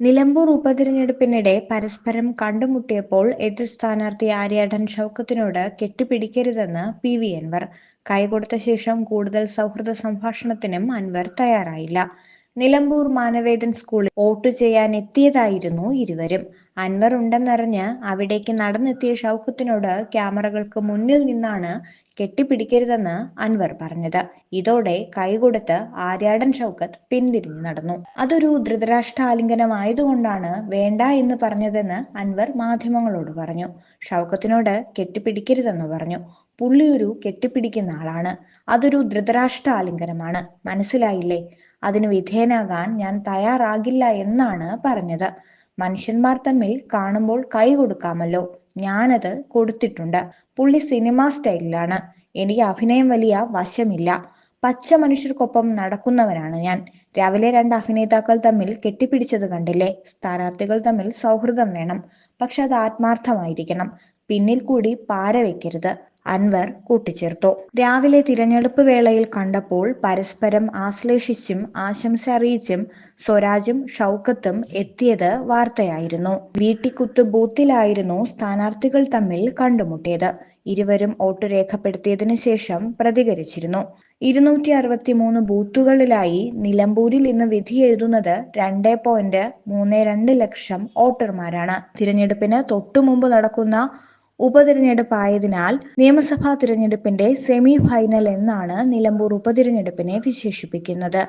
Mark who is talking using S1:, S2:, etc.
S1: നിലമ്പൂർ ഉപതിരഞ്ഞെടുപ്പിനിടെ പരസ്പരം കണ്ടുമുട്ടിയപ്പോൾ എതിർ സ്ഥാനാർത്ഥി ആര്യാടൻ ഷൗക്കത്തിനോട് കെട്ടിപ്പിടിക്കരുതെന്ന് പി വി അൻവർ. കൈകൊടുത്ത ശേഷം കൂടുതൽ സൗഹൃദ സംഭാഷണത്തിനും അൻവർ തയ്യാറായില്ല. നിലമ്പൂർ മാനവേദൻ സ്കൂളിൽ വോട്ട് ചെയ്യാൻ എത്തിയതായിരുന്നു ഇരുവരും. അൻവർ ഉണ്ടെന്നറിഞ്ഞ് അവിടേക്ക് നടന്നെത്തിയ ഷൗക്കത്തിനോട് ക്യാമറകൾക്ക് മുന്നിൽ നിന്നാണ് കെട്ടിപ്പിടിക്കരുതെന്ന് അൻവർ പറഞ്ഞത്. ഇതോടെ കൈകൊടുത്ത് ആര്യാടൻ ഷൗക്കത്ത് പിന്തിരിഞ്ഞു നടന്നു. അതൊരു ധൃതരാഷ്ട്ര ആലിംഗനമായതുകൊണ്ടാണ് വേണ്ട എന്ന് പറഞ്ഞതെന്ന് അൻവർ മാധ്യമങ്ങളോട് പറഞ്ഞു. ഷൗക്കത്തിനോട് കെട്ടിപ്പിടിക്കരുതെന്ന് പറഞ്ഞു. പുള്ളിയൊരു കെട്ടിപ്പിടിക്കുന്ന ആളാണ്. അതൊരു ധൃതരാഷ്ട്ര ആലിംഗനമാണ് മനസ്സിലായില്ലേ? അതിന് വിധേയനാകാൻ ഞാൻ തയ്യാറാകില്ല എന്നാണ് പറഞ്ഞത്. മനുഷ്യന്മാർ തമ്മിൽ കാണുമ്പോൾ കൈ കൊടുക്കാമല്ലോ. ഞാനത് കൊടുത്തിട്ടുണ്ട്. പുള്ളി സിനിമ സ്റ്റൈലിലാണ്. എനിക്ക് അഭിനയം വലിയ വശമില്ല. പച്ച മനുഷ്യർക്കൊപ്പം നടക്കുന്നവനാണ് ഞാൻ. രാവിലെ രണ്ട് അഭിനേതാക്കൾ തമ്മിൽ കെട്ടിപ്പിടിച്ചത് കണ്ടില്ലേ? സ്ഥാനാർത്ഥികൾ തമ്മിൽ സൗഹൃദം വേണം. പക്ഷെ അത് ആത്മാർത്ഥമായിരിക്കണം. പിന്നിൽ കൂടി പാര വെക്കരുത്. അൻവർ കൂട്ടിച്ചേർത്തു. രാവിലെ തിരഞ്ഞെടുപ്പ് വേളയിൽ കണ്ടപ്പോൾ പരസ്പരം ആശ്ലേഷിച്ചും ആശംസ അറിയിച്ചും സ്വരാജും ഷൗക്കത്തും എത്തിയത് വാർത്തയായിരുന്നു. വീട്ടിക്കുത്ത് ബൂത്തിലായിരുന്നു സ്ഥാനാർത്ഥികൾ തമ്മിൽ കണ്ടുമുട്ടിയത്. ഇരുവരും വോട്ട് രേഖപ്പെടുത്തിയതിനു ശേഷം പ്രതികരിച്ചിരുന്നു. ഇരുന്നൂറ്റി അറുപത്തി മൂന്ന് ബൂത്തുകളിലായി നിലമ്പൂരിൽ ഇന്ന് വിധി എഴുതുന്നത് രണ്ട് പോയിന്റ് മൂന്ന് രണ്ട് ലക്ഷം വോട്ടർമാരാണ്. തിരഞ്ഞെടുപ്പിന് തൊട്ടുമുമ്പ് നടക്കുന്ന ഉപതിരഞ്ഞെടുപ്പായതിനാൽ നിയമസഭാ തിരഞ്ഞെടുപ്പിന്റെ സെമി ഫൈനൽ എന്നാണ് നിലമ്പൂർ ഉപതിരഞ്ഞെടുപ്പിനെ വിശേഷിപ്പിക്കുന്നത്.